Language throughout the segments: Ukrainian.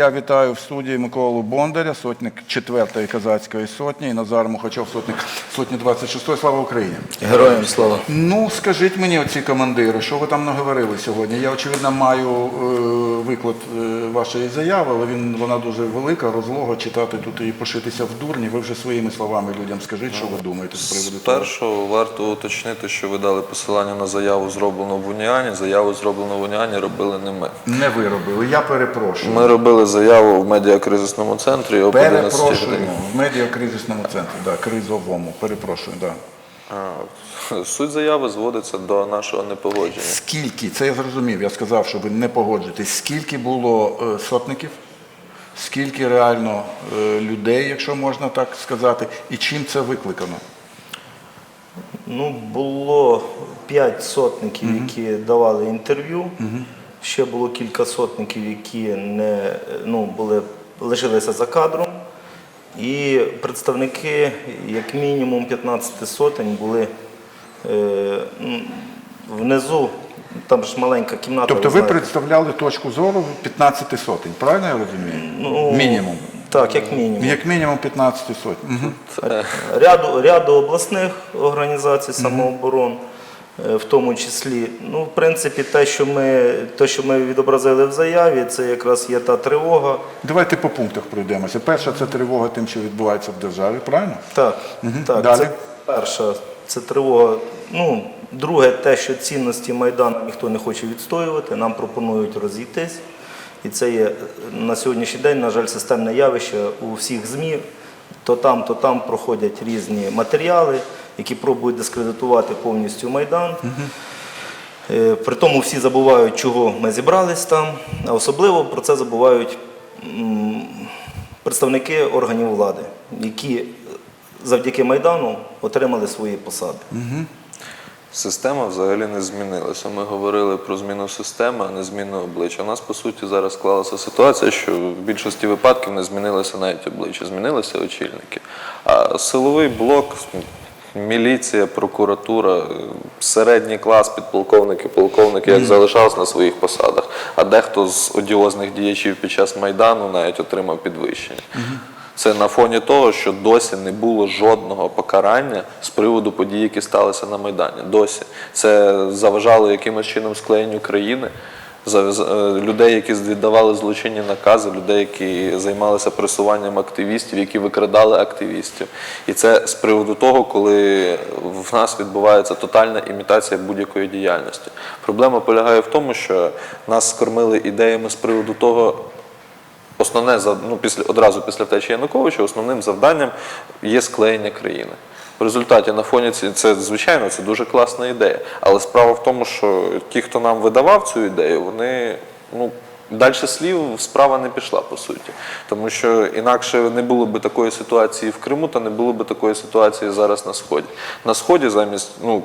я вітаю в студії Миколу Бондаря, сотник 4-ї казацької сотні, і Назар Мухачов, сотник сотні 26-ї. Слава Україні! Героям слава. Ну, скажіть мені, оці командири, що ви там наговорили сьогодні? Я, очевидно, маю е, виклад е, вашої заяви, але він, вона дуже велика, розлога, читати тут і пошитися в дурні. Ви вже своїми словами людям скажіть, що ви думаєте з приводу того. Спершу варто уточнити, що ви дали посилання на заяву, зроблену в Уніані. Заяву, зроблену в Уніані, робили не ми. Не ви робили, я перепрошую. Ми робили заяву в медіакризисному центрі об 11 Перепрошую, годині. в медіакризисному центрі, да, кризовому, перепрошую, да. А, Суть заяви зводиться до нашого непогодження. Скільки, це я зрозумів, я сказав, що ви не погоджуєтесь, скільки було е, сотників, скільки реально е, людей, якщо можна так сказати, і чим це викликано? Ну, було п'ять сотників, які давали інтерв'ю. Ще було кілька сотників, які не, ну, були, лишилися за кадром. І представники, як мінімум 15 сотень, були е, внизу, там ж маленька кімната. Тобто ви знаєте. представляли точку зору 15 сотень, правильно я розумію? Ну, Мінімум. Так, як мінімум. Як мінімум 15 сотень. Угу. ряду, ряду обласних організацій самооборон, в тому числі. Ну, в принципі, те, що ми, те, що ми відобразили в заяві, це якраз є та тривога. Давайте по пунктах пройдемося. Перша це тривога тим, що відбувається в державі, правильно? Так, так Далі? це перша, це тривога. Ну, друге, те, що цінності Майдану ніхто не хоче відстоювати, нам пропонують розійтись. І це є е, на сьогоднішній день, на жаль, системне явище у всіх ЗМІ. То там, то там проходять різні матеріали, які пробують дискредитувати повністю Майдан. Е, При тому всі забувають, чого ми зібрались там, а особливо про це забувають представники органів влади, які завдяки Майдану отримали свої посади. Система взагалі не змінилася. Ми говорили про зміну системи, а не зміну обличчя. У нас по суті зараз склалася ситуація, що в більшості випадків не змінилося навіть обличчя, змінилися очільники. А силовий блок, міліція, прокуратура, е, середній клас, підполковники, полковники, як залишався на своїх посадах. А дехто з одіозних діячів під час майдану навіть отримав підвищення. Це на фоні того, що досі не було жодного покарання з приводу подій, які сталися на Майдані. Досі це заважало якимось чином склеєнню країни. Е, Людей, які віддавали злочинні накази, людей, які займалися пресуванням активістів, які викрадали активістів. І це з приводу того, коли в нас відбувається тотальна імітація будь-якої діяльності. Проблема полягає в тому, що нас скормили ідеями з приводу того, Основне ну, після одразу після втечі Януковича, основним завданням є склеєння країни. В результаті на фоні ці це звичайно це дуже класна ідея. Але справа в тому, що ті, хто нам видавав цю ідею, вони ну. Далі слів справа не пішла по суті, тому що інакше не було би такої ситуації в Криму, та не було би такої ситуації зараз на сході. На сході замість ну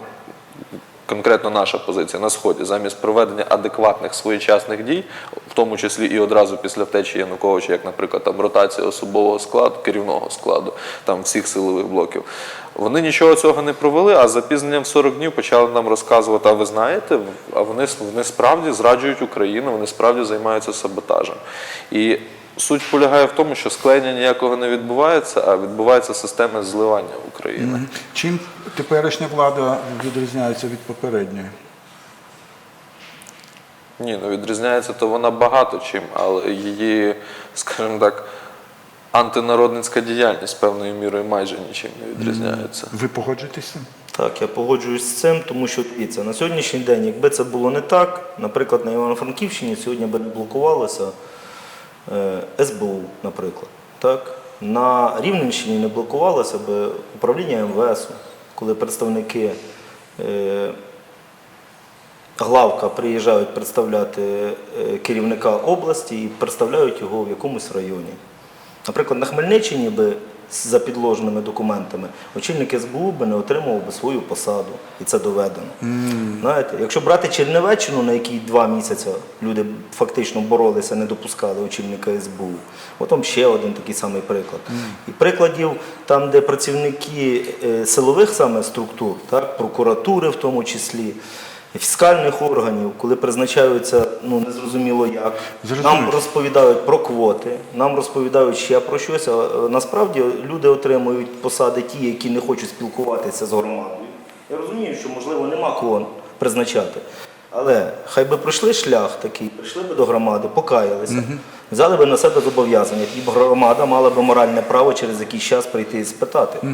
конкретно наша позиція на сході, замість проведення адекватних своєчасних дій, в тому числі і одразу після втечі Януковича, як, наприклад, там ротація особового складу, керівного складу там всіх силових блоків. Вони нічого цього не провели, а запізненням в 40 днів почали нам розказувати, а ви знаєте, а вони, вони справді зраджують Україну, вони справді займаються саботажем. І суть полягає в тому, що склеєння ніякого не відбувається, а відбувається система зливання України. Чим теперішня влада відрізняється від попередньої? Ні, ну відрізняється то вона багато чим, але її, скажімо так, антинародницька діяльність певною мірою майже нічим не відрізняється. Ви погоджуєтесь з цим? Так, я погоджуюсь з цим, тому що дивіться, на сьогоднішній день, якби це було не так, наприклад, на Івано-Франківщині сьогодні би не блокувалося СБУ, наприклад. Так? На Рівненщині не блокувалося б управління МВС, коли представники е, главка приїжджають представляти е, керівника області і представляють його в якомусь районі. Наприклад, на Хмельниччині би за підложеними документами очільник СБУ би не отримував би свою посаду, і це доведено. Знаєте, якщо брати Чернівеччину, на якій два місяці люди фактично боролися, не допускали очільника СБУ, от там ще один такий самий приклад. І прикладів там, де працівники е, силових саме структур, так, прокуратури в тому числі, фіскальних органів, коли призначаються ну незрозуміло як. Зрозуміло. Нам розповідають про квоти, нам розповідають ще про щось. А е, насправді люди отримують посади ті, які не хочуть спілкуватися з громадою. Я розумію, що можливо нема кого призначати. Але хай би пройшли шлях такий, прийшли би до громади, покаялися, взяли би на себе зобов'язання, і громада мала би моральне право через якийсь час прийти і спитати.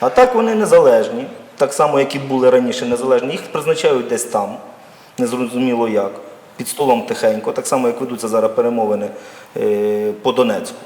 А так вони незалежні, так само, як і були раніше незалежні. Їх призначають десь там, незрозуміло як, під столом тихенько, так само, як ведуться зараз перемовини е, по Донецьку,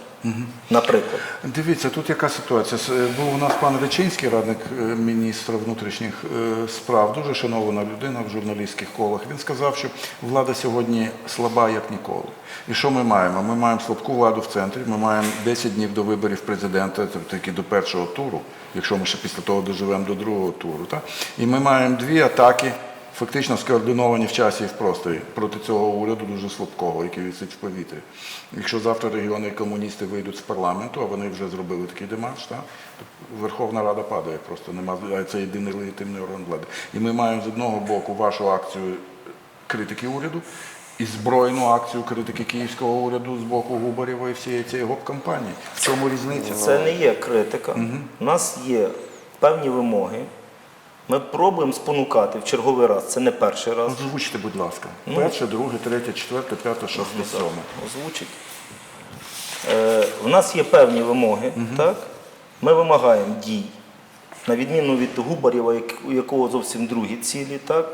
наприклад. Дивіться, тут яка ситуація. Е, Був у нас пан Речинський, радник е, міністра внутрішніх е, справ, дуже шанована людина в журналістських колах. Він сказав, що влада сьогодні слаба як ніколи. І що ми маємо? Ми маємо слабку владу в центрі, ми маємо 10 днів до виборів президента, таки до першого туру, якщо ми ще після того доживемо до другого туру. Так? І ми маємо дві атаки. Фактично скоординовані в часі і в просторі проти цього уряду дуже слабкого, який висить в повітрі. Якщо завтра регіони комуністи вийдуть з парламенту, а вони вже зробили такий демарш, так, то Верховна Рада падає просто, нема, а це єдиний легітимний орган влади. І ми маємо з одного боку вашу акцію критики уряду і збройну акцію критики київського уряду з боку Губарєва і всієї цієї гоп-кампанії. В чому різниця? Це не є критика. У нас є певні вимоги. Ми пробуємо спонукати в черговий раз. Це не перший раз. Озвучте, будь ласка. Перше, друге, третє, четверте, п'яте, шосте, сьоме. Озвучить. Е, в нас є певні вимоги, так? Ми вимагаємо дій. На відміну від Губарєва, у якого зовсім другі цілі, так?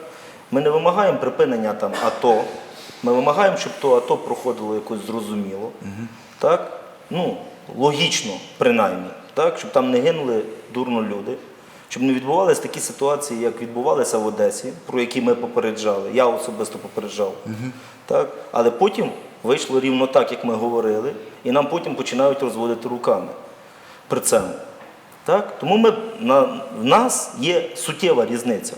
Ми не вимагаємо припинення там АТО. Ми вимагаємо, щоб то АТО проходило якось зрозуміло. Так? Ну, логічно, принаймні, так? щоб там не гинули дурно люди. Щоб не відбувалися такі ситуації, як відбувалися в Одесі, про які ми попереджали. Я особисто попереджав. Так? Але потім вийшло рівно так, як ми говорили, і нам потім починають розводити руками при цьому. Так? Тому ми, на, в нас є суттєва різниця.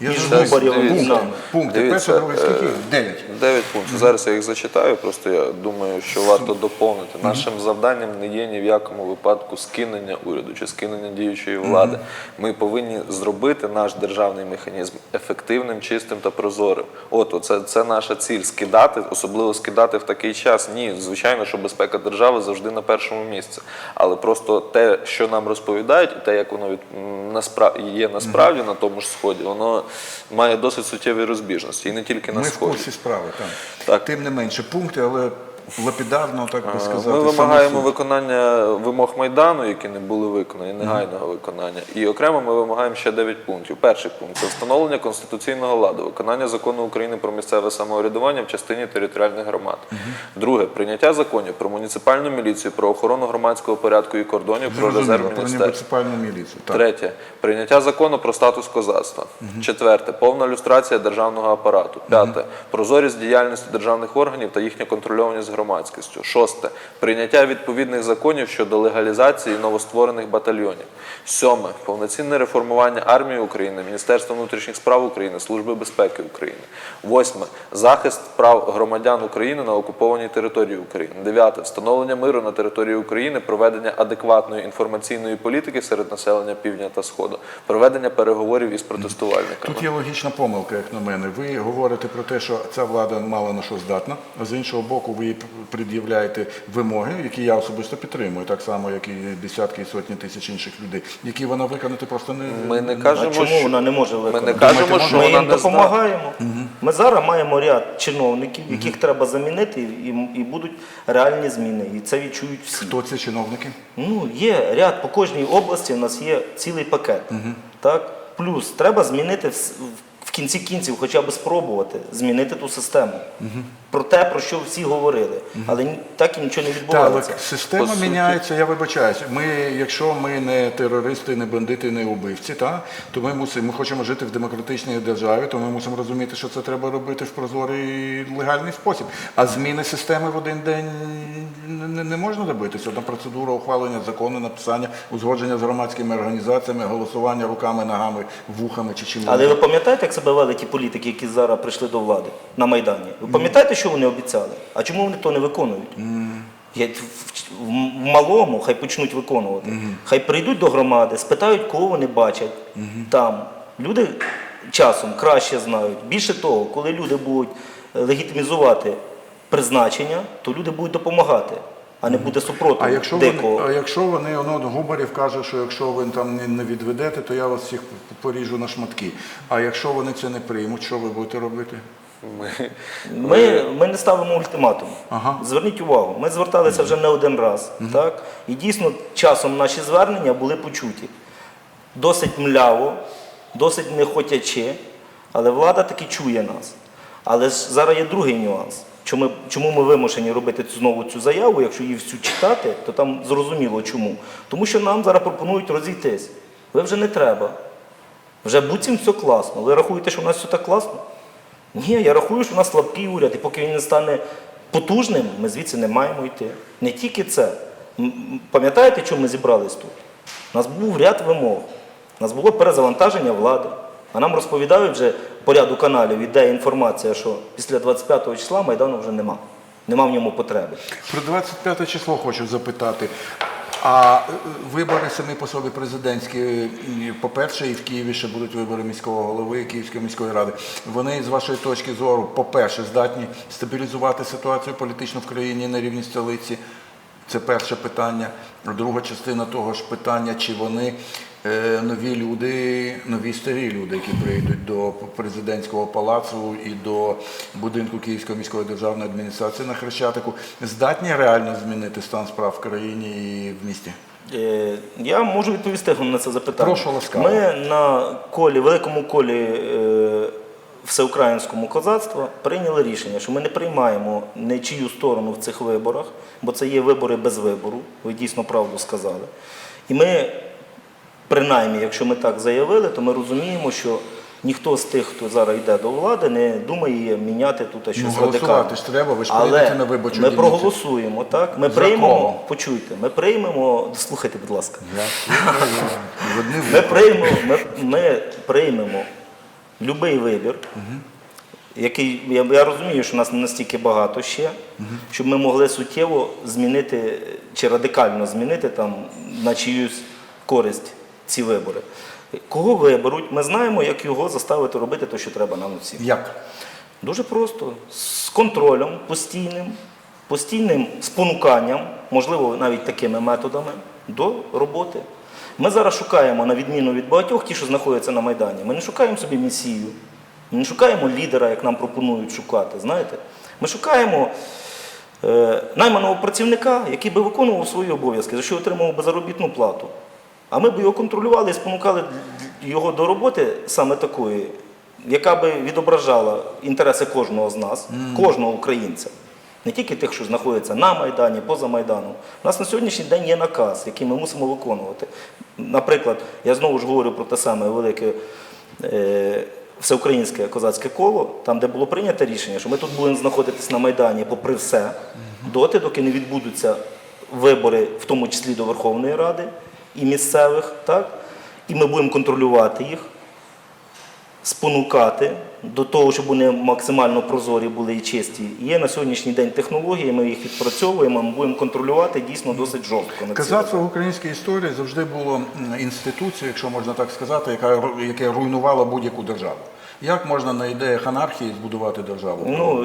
Я і Дивіться. Пункти. Дивіться, Перше, друге, скільки? е, Дев'ять. Дев'ять пунктів. Зараз я їх зачитаю. Просто я думаю, що варто доповнити. Нашим завданням не є ні в якому випадку скинення уряду чи скинення діючої влади. Ми повинні зробити наш державний механізм ефективним, чистим та прозорим. От оце це наша ціль скидати, особливо скидати в такий час. Ні, звичайно, що безпека держави завжди на першому місці. Але просто те, що нам розповідають, і те, як воно від м, насправ- є насправді на тому ж сході, воно має досить суттєві розбіжності, і не тільки на Ми в сході. курсі справи, так. Так. Тим не менше пункти, але лапідарно, так би сказати. Ми вимагаємо виконання вимог Майдану, які не були виконані, негайного виконання. І окремо ми вимагаємо ще 9 пунктів. Перший пункт це встановлення конституційного ладу, виконання закону України про місцеве самоврядування в частині територіальних громад. Друге прийняття законів про муніципальну міліцію, про охорону громадського порядку і кордонів, про резерв міністерств. Третє прийняття закону про статус козацтва. Четверте повна люстрація державного апарату. П'яте прозорість діяльності державних органів та їхня контрольованість громадськістю. Шосте прийняття відповідних законів щодо легалізації новостворених батальйонів. Сьоме повноцінне реформування армії України, Міністерства внутрішніх справ України, Служби безпеки України. Восьме захист прав громадян України на окупованій території України. Дев'яте встановлення миру на території України, проведення адекватної інформаційної політики серед населення півдня та сходу, проведення переговорів із протестувальниками. Тут є логічна помилка, як на мене. Ви говорите про те, що ця влада мало на що здатна, а з іншого боку, ви їй пред'являєте вимоги, які я особисто підтримую, так само, як і десятки і сотні тисяч інших людей, які вона виконати просто не Ми не кажемо, чому що вона не може виконати. ми не кажемо, Думаєте, що Ми вона їм не допомагаємо. Ми зараз маємо ряд чиновників, яких треба замінити, і, і будуть реальні зміни. І це відчують всі. хто ці чиновники? Ну, є ряд по кожній області. У нас є цілий пакет. Так? Плюс треба змінити в кінці кінців, хоча б спробувати змінити ту систему. Про те, про що всі говорили. Але так і нічого не відбувається. але система По суті. міняється, я вибачаюсь. Ми, якщо ми не терористи, не бандити, не убивці, та, то ми мусимо, ми хочемо жити в демократичній державі, то ми мусимо розуміти, що це треба робити в прозорий легальний спосіб. А зміни системи в один день не, не можна добитися. Одна процедура ухвалення закону, написання, узгодження з громадськими організаціями, голосування руками, ногами, вухами чи чим. Але ви пам'ятаєте, як себе вели ті політики, які зараз прийшли до влади на Майдані? Ви пам'ятаєте, що вони обіцяли? А чому вони то не виконують? Я- В малому хай почнуть виконувати. Хай прийдуть до громади, спитають, кого вони бачать там. Люди часом краще знають. Більше того, коли люди будуть е, легітимізувати призначення, то люди будуть допомагати, а не буде супротиву А якщо дикого. вони, а якщо вони воно Губарів каже, що якщо ви там не- не відведете, то я вас всіх поріжу на шматки. А якщо вони це не приймуть, що ви будете робити? Ми, Ми, ми не ставимо ультиматум. Ага. Зверніть увагу, ми зверталися вже не один раз. Так? І дійсно часом наші звернення були почуті. Досить мляво, досить нехотяче, але влада таки чує нас. Але ж зараз є другий нюанс. Чому, чому ми вимушені робити знову цю заяву, якщо її всю читати, то там зрозуміло чому. Тому що нам зараз пропонують розійтись. Ви вже не треба. Вже буцім все класно. Ви рахуєте, що у нас все так класно? Ні, я рахую, що у нас слабкий уряд, і поки він не стане потужним, ми звідси не маємо йти. Не тільки це. Пам'ятаєте, чому ми зібрались тут? У нас був ряд вимог. У нас було перезавантаження влади. А нам розповідають вже по ряду каналів, іде інформація, що після 25 числа Майдану вже нема. Нема в ньому потреби. Про 25 число хочу запитати. А вибори самі по собі президентські, по-перше, і в Києві ще будуть вибори міського голови Київської міської ради. Вони, з вашої точки зору, по-перше, здатні стабілізувати ситуацію політичну в країні на рівні столиці. Це перше питання. Друга частина того ж питання, чи вони нові люди, нові старі люди, які прийдуть до президентського палацу і до будинку Київської міської державної адміністрації на Хрещатику, здатні реально змінити стан справ в країні і в місті? Е, Я можу відповісти на це запитання. Прошу ласкаво. Ми на колі, великому колі е, всеукраїнському козацтва прийняли рішення, що ми не приймаємо нічию сторону в цих виборах, бо це є вибори без вибору. Ви дійсно правду сказали. І ми, принаймні, якщо ми так заявили, то ми розуміємо, що ніхто з тих, хто зараз йде до влади, не думає міняти тут щось Ну, радикальне. голосувати ж треба, ви ж Але на виборчу ми дільницю. проголосуємо, так? Ми За приймемо, кого? почуйте, ми приймемо, слухайте, будь ласка. Я слухаю, в одні Ми приймемо, ми, ми приймемо будь-який вибір, який я, я розумію, що нас не настільки багато ще, щоб ми могли суттєво змінити чи радикально змінити там на чиюсь користь ці вибори. Кого виберуть, ми знаємо, як його заставити робити те, що треба нам усім. Як? Дуже просто. З контролем постійним, постійним спонуканням, можливо, навіть такими методами, до роботи. Ми зараз шукаємо, на відміну від багатьох, ті, що знаходяться на Майдані, ми не шукаємо собі місію, ми не шукаємо лідера, як нам пропонують шукати. Знаєте? Ми шукаємо е, найманого працівника, який би виконував свої обов'язки, за що отримував би заробітну плату. А ми б його контролювали і спонукали його до роботи саме такої, яка би відображала інтереси кожного з нас, кожного українця. Не тільки тих, що знаходяться на Майдані, поза Майданом. У нас на сьогоднішній день є наказ, який ми мусимо виконувати. Наприклад, я знову ж говорю про те саме велике е, всеукраїнське козацьке коло, там, де було прийнято рішення, що ми тут будемо знаходитись на Майдані попри все, доти, доки не відбудуться вибори, в тому числі до Верховної Ради і місцевих, так? і ми будемо контролювати їх, спонукати до того, щоб вони максимально прозорі були і чисті. Є на сьогоднішній день технології, ми їх відпрацьовуємо, ми будемо контролювати дійсно досить жорстко. Казацтво в українській історії завжди було інституцією, якщо можна так сказати, яка яке руйнувало будь-яку державу. Як можна на ідеях анархії збудувати державу? Ну,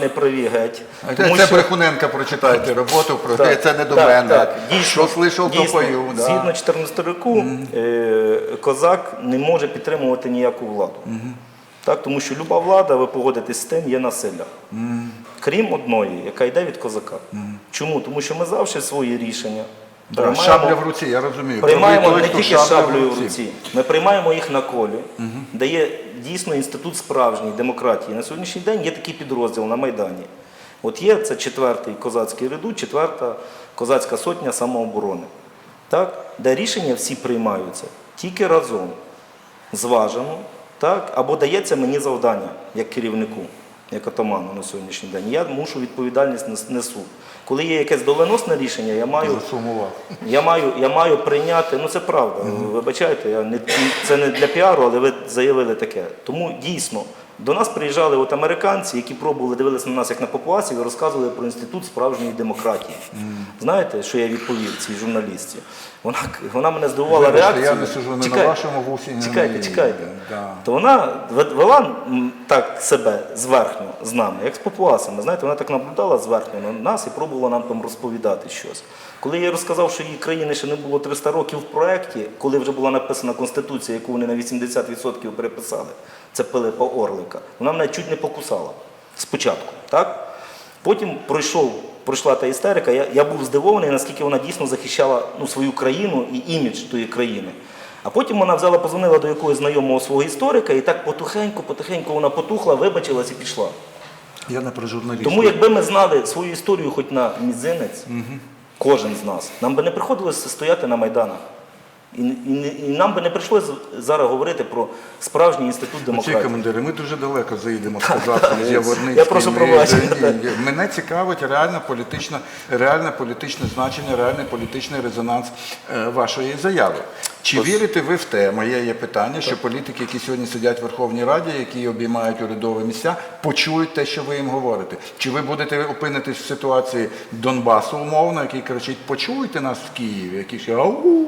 не праві геть. А Тому це що- Брехуненка прочитайте роботу про Так, це не до так, мене. так, дійсно, Що слышав, то пою. Згідно 14 року, е, козак не може підтримувати ніяку владу. Так, тому що люба влада, ви погодитесь з тим, є насилля. Крім одної, яка йде від козака. Чому? Тому що ми завжди свої рішення. Да, приймаємо- Шабля в руці, я розумію. Приймаємо не тільки шаблею в руці, ми приймаємо їх на колі, де є дійсно інститут справжньої демократії. На сьогоднішній день є такий підрозділ на Майдані. От є це четвертий козацький редут, четверта козацька сотня самооборони, так? де рішення всі приймаються тільки разом, зважено, так? або дається мені завдання як керівнику, як атаману на сьогоднішній день. Я мушу відповідальність несу. Коли є якесь доленосне рішення, я маю я маю, я маю прийняти, ну це правда. Вибачайте, я не, це не для піару, але ви заявили таке. Тому дійсно до нас приїжджали от американці, які пробували дивилися на нас як на папуасів і розказували про інститут справжньої демократії. Знаєте, що я відповів цій журналістці? Вона, вона мене здивувала Вибачте, реакцією. я не сижу не на вашому вусі, на Чекайте, моїй. чекайте. Да. То вона ве- вела так себе зверхньо з нами, як з попуасами. Знаєте, вона так наблюдала зверхньо на нас і пробувала нам там розповідати щось. Коли я їй розказав, що її країни ще не було 300 років в проєкті, коли вже була написана Конституція, яку вони на 80% переписали, це Пилипа Орлика, вона мене чуть не покусала спочатку. Так? Потім пройшов, пройшла та істерика. Я, я був здивований, наскільки вона дійсно захищала ну, свою країну і імідж тої країни. А потім вона взяла, позвонила до якогось знайомого свого історика, і так потихеньку, потихеньку вона потухла, вибачилась і пішла. Я не про журналістів. Тому якби ми знали свою історію хоч на мізинець, кожен з нас, нам би не приходилося стояти на майданах. І, і, і нам би не прийшлося зараз говорити про справжній інститут Ці демократії. командири, ми дуже далеко заїдемо сказати з Яворницьким. Я прошу пробачення, Мене цікавить реальне політичне, реальне політичне значення, реальний політичний резонанс е, вашої заяви. Чи вірите ви в те, моє є питання, що політики, які сьогодні сидять в Верховній Раді, які обіймають урядові місця, почують те, що ви їм говорите? Чи ви будете опинитись в ситуації Донбасу умовно, який кричить, почуйте нас в Києві, який ще ау?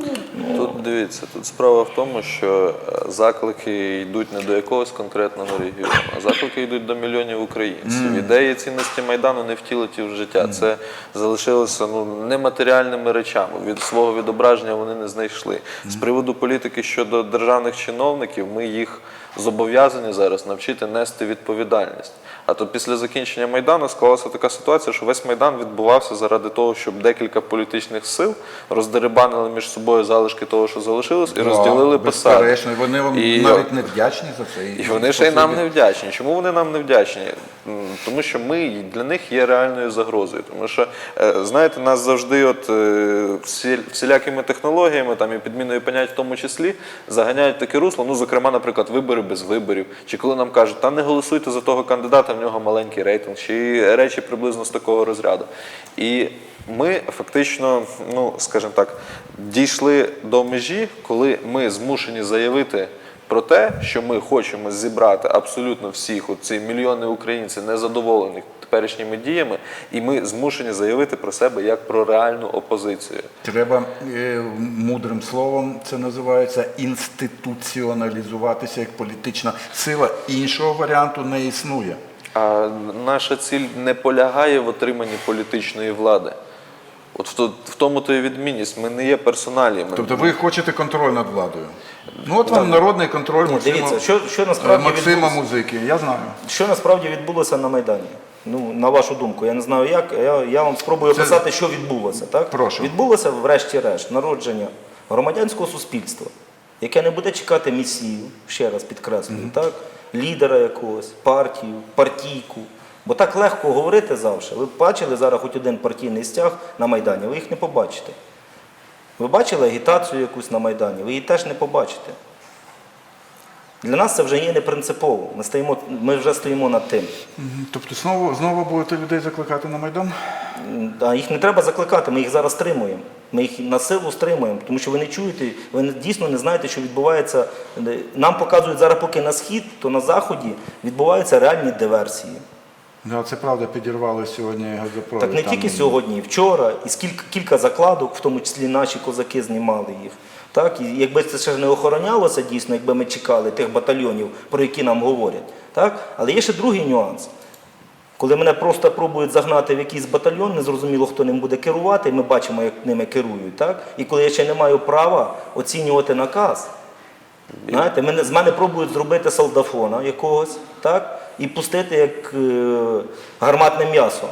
Тут дивіться, тут справа в тому, що е, заклики йдуть не до якогось конкретного регіону, а заклики йдуть до мільйонів українців. Ідеї цінності майдану не втілиті в життя. Це залишилося ну нематеріальними речами. Від свого відображення вони не знайшли. З приводу політики щодо державних чиновників, ми їх зобов'язані зараз навчити нести відповідальність. А то після закінчення майдану склалася така ситуація, що весь майдан відбувався заради того, щоб декілька політичних сил роздерибанили між собою залишки того, що залишилось, і розділили Да, посади. безперечно. Вони вам І- навіть не вдячні за це. і вони ще й нам не вдячні. Чому вони нам не вдячні? Тому що ми для них є реальною загрозою. Тому що, е, знаєте, нас завжди от е, всі- всілякими технологіями там і підміною понять в тому числі заганяють таке русло. Ну, зокрема, наприклад, вибори без виборів. Чи коли нам кажуть, та не голосуйте за того кандидата, нього маленький рейтинг, чи речі приблизно з такого розряду. І ми фактично, ну скажімо так, дійшли до межі, коли ми змушені заявити про те, що ми хочемо зібрати абсолютно всіх оці мільйони українців незадоволених теперішніми діями, і ми змушені заявити про себе як про реальну опозицію. Треба е, мудрим словом це називається інституціоналізуватися як політична сила. Іншого варіанту не існує. А наша ціль не полягає в отриманні політичної влади. От в, то- в тому то і відмінність. Ми не є персоналіями. Тобто ви хочете контроль над владою. Ну от вам народний контроль Максима, Дивіться, що, що насправді Максима відбулося? Музики. Я знаю. Що насправді відбулося на Майдані? Ну, на вашу думку, я не знаю як. Я, я вам спробую Це- описати, що відбулося. Так? Прошу. Відбулося, врешті-решт, народження громадянського суспільства, яке не буде чекати місію, ще раз підкреслюю, так? Лідера якогось, партію, партійку. Бо так легко говорити завжди. Ви бачили зараз хоч один партійний стяг на Майдані, ви їх не побачите. Ви бачили агітацію якусь на Майдані, ви її теж не побачите. Для нас це вже є не принципово. Ми, стоїмо, ми вже стоїмо над тим. Тобто знову, знову будете людей закликати на Майдан? А їх не треба закликати, ми їх зараз стримуємо. Ми їх на силу стримуємо, тому що ви не чуєте, ви дійсно не знаєте, що відбувається. Нам показують зараз, поки на схід, то на заході відбуваються реальні диверсії. Да, це правда, підірвали сьогодні газопровід. Так не там. тільки сьогодні, вчора, і скільки кілька закладок, в тому числі наші козаки знімали їх. Так, і якби це ще не охоронялося дійсно, якби ми чекали тих батальйонів, про які нам говорять. Так? Але є ще другий нюанс. Коли мене просто пробують загнати в якийсь батальйон, незрозуміло, хто ним буде керувати, і ми бачимо, як ними керують. Так? І коли я ще не маю права оцінювати наказ, знаєте, мене, з мене пробують зробити солдафона якогось, так? і пустити як е, гарматне м'ясо.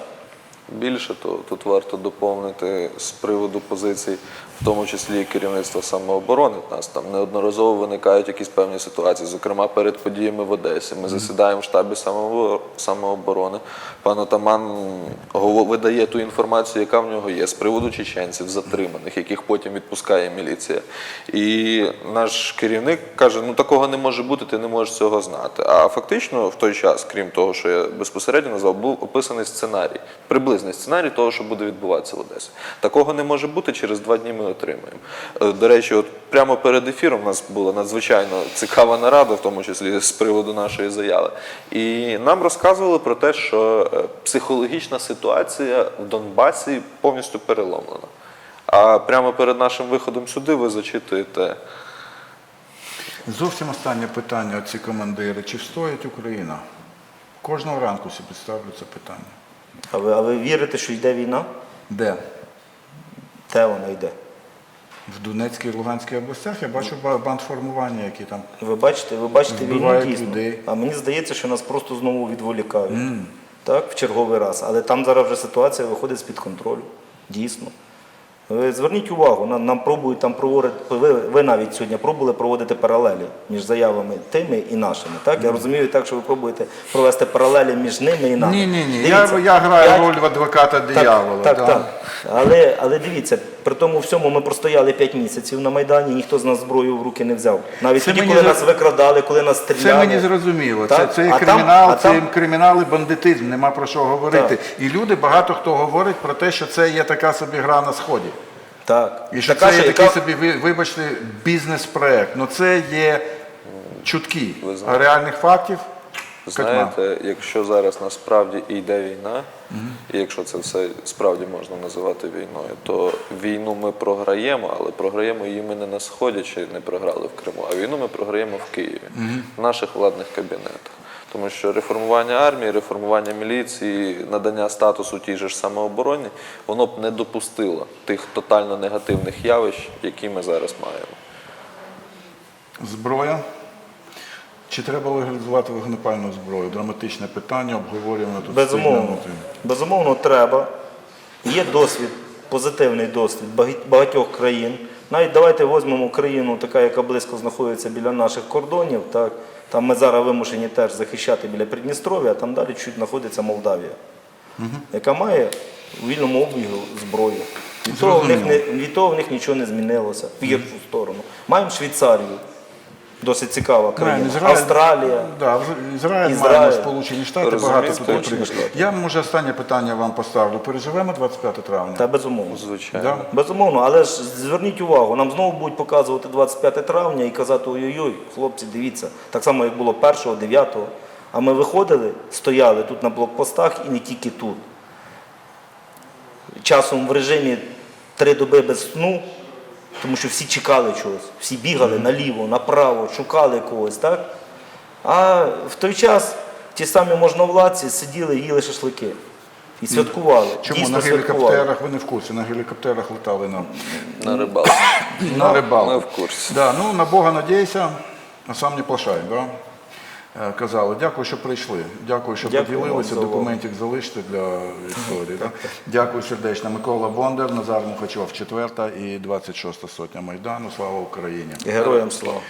Більше того, тут варто доповнити з приводу позицій, в тому числі і керівництва самооборони. У нас там неодноразово виникають якісь певні ситуації. Зокрема, перед подіями в Одесі. Ми засідаємо в штабі самооборони. Пан Отаман видає ту інформацію, яка в нього є, з приводу чеченців, затриманих, яких потім відпускає міліція. І наш керівник каже: ну такого не може бути, ти не можеш цього знати. А фактично в той час, крім того, що я безпосередньо назвав, був описаний сценарій, приблизний сценарій того, що буде відбуватися в Одесі. Такого не може бути, через два дні ми отримаємо. Е, До речі, от прямо перед ефіром у нас була надзвичайно цікава нарада, в тому числі з приводу нашої заяви. І нам розказували про те, що е, психологічна ситуація в Донбасі повністю переломлена. А прямо перед нашим виходом сюди ви зачитуєте. Зовсім останнє питання, ці командири. Чи встоїть Україна? Кожного ранку собі ставлю це питання. А ви, а ви вірите, що йде війна? Де? Де вона йде? В Донецькій і Луганській областях я бачу ба- бандформування, які там. Ви бачите, ви бачите війну Вбивають дійсно. людей. А мені здається, що нас просто знову відволікають. Так, в черговий раз. Але там зараз вже ситуація виходить з-під контролю. Дійсно. Ви зверніть увагу, нам, нам пробують там проводити, ви, ви навіть сьогодні пробували проводити паралелі між заявами тими і нашими. Так? Я розумію так, що ви пробуєте провести паралелі між ними і нами. Ні, ні, ні. Дивіться, Я, я граю п'ять- роль в адвоката диявола. так, да. так. Але, але дивіться, при тому всьому ми простояли 5 місяців на Майдані, ніхто з нас зброю в руки не взяв. Навіть Це тоді, коли за- нас викрадали, коли нас стріляли. Це мені зрозуміло. Це, Так? це А кримінал, а це там- кримінал і бандитизм, нема про що говорити. Так. І люди, багато хто говорить про те, що це є така собі гра на сході. Так. І що Така, це є такий яка- собі, вибачте, бізнес-проект. Ну це є чутки, а реальних фактів. Знаєте, якщо зараз насправді йде війна, і якщо це все справді можна називати війною, то війну ми програємо, але програємо її ми не на сході чи не програли в Криму, а війну ми програємо в Києві, в наших владних кабінетах. Тому що реформування армії, реформування міліції, надання статусу тій же ж самообороні, воно б не допустило тих тотально негативних явищ, які ми зараз маємо. Зброя. Чи треба легалізувати вогнепальну зброю? Драматичне питання, обговорюємо тут. Безумовно. Безумовно, треба. Є досвід, позитивний досвід багатьох країн. Навіть давайте візьмемо країну, така, яка близько знаходиться біля наших кордонів. Так? Там ми зараз вимушені теж захищати біля Придністров'я, а там далі чуть знаходиться Молдавія, яка має у вільному обігу зброю. Від того, в них не, від того в них нічого не змінилося в гіршу сторону. Маємо Швейцарію, досить цікава країна. Ізраїль- Австралія. Да, Ізраїль, Ізраїль. маємо Сполучені Штати, багато Сполучені прикладів. Штати. Я може останнє питання вам поставлю. Переживемо 25 травня? Та безумовно. Звичайно. Да? Безумовно, але ж зверніть увагу, нам знову будуть показувати 25 травня і казати ой-ой-ой, хлопці, дивіться, так само як було 1-го, 9-го. А ми виходили, стояли тут на блокпостах і не тільки тут. Часом в режимі три доби без сну, тому що всі чекали чогось, всі бігали наліво, направо, шукали когось, так? А в той час ті самі можновладці сиділи і їли шашлики. І святкували. Чому Дійсно на святкували. гелікоптерах ви не в курсі? На гелікоптерах летали на, На рибалку. на рибалку. Ми в курсі. Да, ну, на Бога надійся, а сам не плашай. Да? Е, Казали, дякую, що прийшли. Дякую, що Дякую поділилися. Документик залиште для історії. Так? Дякую сердечно. Микола Бондар, Назар Мухачов, 4 і 26 сотня Майдану. Слава Україні! Героям слава.